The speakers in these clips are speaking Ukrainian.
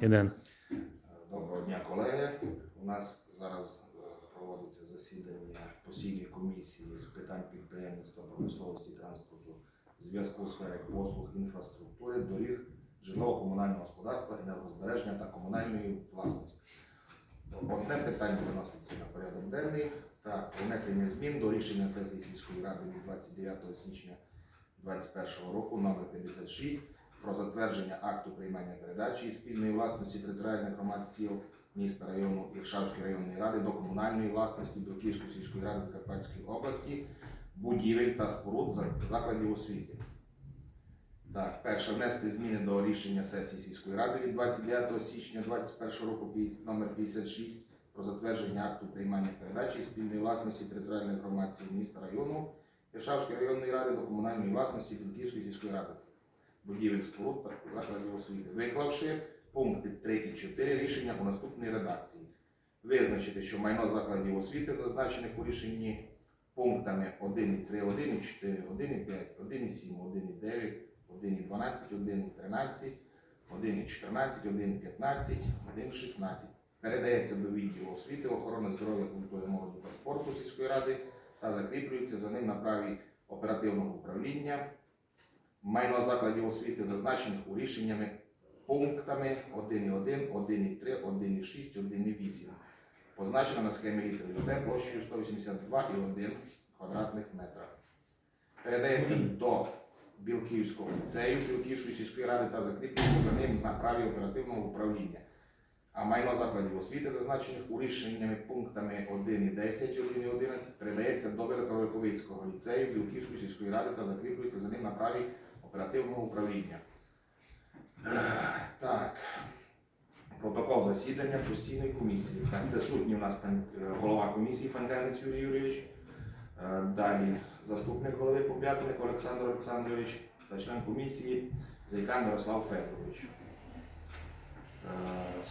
Іден. Доброго дня, колеги. У нас зараз е, проводиться засідання постійної комісії з питань підприємництва, промисловості, транспорту, зв'язку сфери послуг, інфраструктури, доріг, житлово-комунального господарства, енергозбереження та комунальної власності. Одне питання виноситься на порядок денний та внесення змін до рішення сесії сільської ради від 29 січня 2021 року номер 56 про затвердження акту приймання передачі із спільної власності територіальних громад сіл міста району Іршавської районної ради до комунальної власності Білківської сільської ради Закарпатської області, будівель та споруд закладів освіти. Так, перше внести зміни до рішення сесії сільської ради від 29 січня 2021 року номер 56 про затвердження акту приймання передачі спільної власності територіальних громад сіл міста району Іршавської районної ради до комунальної власності Білківської сільської ради будівель споруд та закладів освіти, виклавши пункти 3 і 4 рішення у наступній редакції. Визначити, що майно закладів освіти, зазначених у рішенні пунктами 1.3, 1.4, 1.5, 1.7, 1.9, 1.12, 1.13, 1.14, 1.15, 1.16 передається до відділу освіти, охорони здоров'я, культури, молоді та спорту сільської ради та закріплюється за ним на праві оперативного управління майно закладів освіти, зазначених у рішеннями пунктами 1.1, 1.3, 1.6, 1.8, позначено на схемі літери Д площею 182,1 квадратних метра. Передається до Білківського ліцею Білківської сільської ради та закріплюється за ним на праві оперативного управління. А майно закладів освіти, зазначених у рішеннями пунктами 1 і 10, 1 і 11, передається до Великоровиковицького ліцею Білківської сільської ради та закріплюється за ним на праві оперативного управління. Так. Протокол засідання постійної комісії. Так, присутній у нас е, голова комісії пан Юрій Юрійович. Е, Далі заступник голови Поп'ятник Олександр Олександрович та член комісії Зайкан Мирослав Федорович. Е,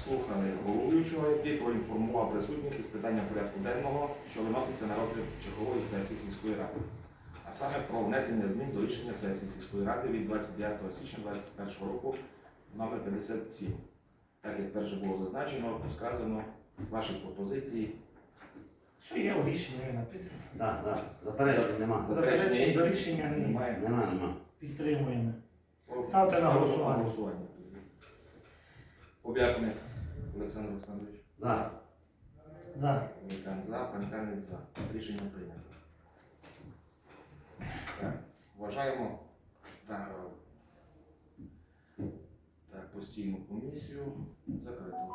Слухали головуючого, який проінформував присутніх із питання порядку денного, що виноситься на розгляд чергової сесії сільської ради а саме про внесення змін до рішення сесії сільської ради від 29 січня 2021 року номер 57. Так як перше було зазначено, сказано ваші пропозиції. Що є у рішенні написано? Так, так. Заперечень нема. Заперечень до рішення немає. Немає. Нема, нема. Підтримуємо. Ставте Ставте на голосування. голосування. Об'ятник Олександр Олександрович. За. За. Мікан за, Паньканець за. Рішення прийнято. Вважаємо та, та постійну комісію закритою.